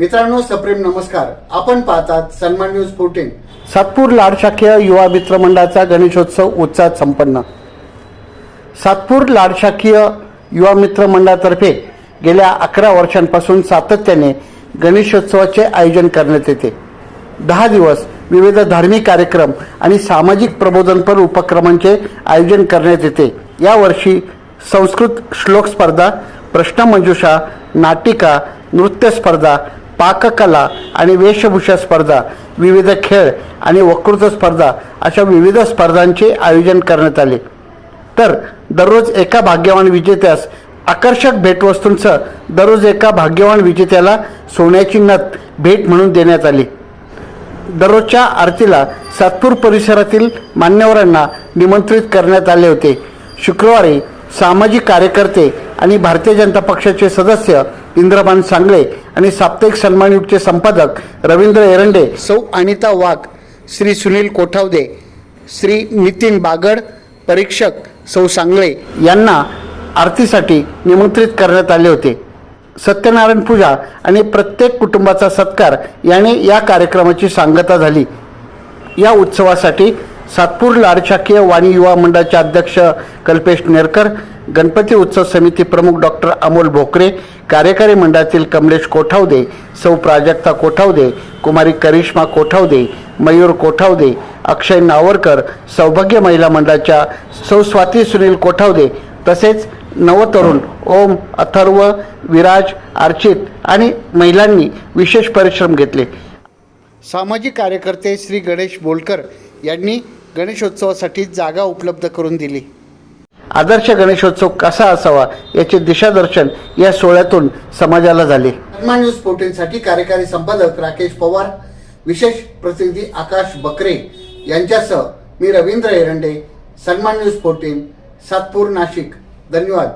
मित्रांनो सप्रेम नमस्कार. आपण पाहतात सन्मान न्यूज फोर्टीन सातपूर लाडशाखीय युवा मित्र मंडळाचा गणेशोत्सव उत्साहात संपन्न. सातपूर लाडशाखीय युवा मित्र मंडळातर्फे गेल्या अकरा वर्षांपासून सातत्याने गणेशोत्सवाचे आयोजन करण्यात येते. दहा दिवस विविध धार्मिक कार्यक्रम आणि सामाजिक प्रबोधनपर उपक्रमांचे आयोजन करण्यात येते. यावर्षी संस्कृत श्लोक स्पर्धा प्रश्नमंजुषा नाटिका नृत्य स्पर्धा पाककला आणि वेशभूषा स्पर्धा विविध खेळ आणि वक्तृत्व स्पर्धा अशा विविध स्पर्धांचे आयोजन करण्यात आले. तर दररोज एका भाग्यवान विजेत्यास आकर्षक भेटवस्तूंसह दररोज एका भाग्यवान विजेत्याला सोन्याची नथ भेट म्हणून देण्यात आली. दररोजच्या आरतीला सातपूर परिसरातील मान्यवरांना निमंत्रित करण्यात आले होते. शुक्रवारी सामाजिक कार्यकर्ते आणि भारतीय जनता पक्षाचे सदस्य इंद्रबान सांगळे आणि साप्ताहिक सन्मानयुगचे संपादक रवींद्र एरंडे. सौ अनिता वाघ श्री सुनील कोठावदे श्री नितीन बागड परीक्षक सौ सांगळे यांना आरतीसाठी निमंत्रित करण्यात आले होते. सत्यनारायण पूजा आणि प्रत्येक कुटुंबाचा सत्कार याने या कार्यक्रमाची सांगता झाली. या उत्सवासाठी सातपूर लाडशाखीय वाणी युवा मंडळाचे अध्यक्ष कल्पेश नेरकर गणपती उत्सव समिती प्रमुख डॉक्टर अमोल भोकरे कार्यकारी मंडळातील कमलेश कोठावदे सौ प्राजक्ता कोठावदे कुमारी करिश्मा कोठावदे मयूर कोठावदे अक्षय नावरकर सौभाग्य महिला मंडळाच्या सौ स्वाती सुनील कोठावदे तसेच नवतरुण ओम अथर्व विराज अर्चित आणि महिलांनी विशेष परिश्रम घेतले. सामाजिक कार्यकर्ते श्री गणेश बोलकर यांनी गणेशोत्सवासाठी जागा उपलब्ध करून दिली. आदर्श गणेशोत्सव कसा असावा याचे दिशादर्शन या सोहळ्यातून समाजाला झाले. सन्मान न्यूज फोर्टीनसाठी कार्यकारी संपादक राकेश पवार विशेष प्रतिनिधी आकाश बकरे यांच्यासह मी रवींद्र एरंडे सन्मान न्यूज फोर्टीन सातपूर नाशिक. धन्यवाद.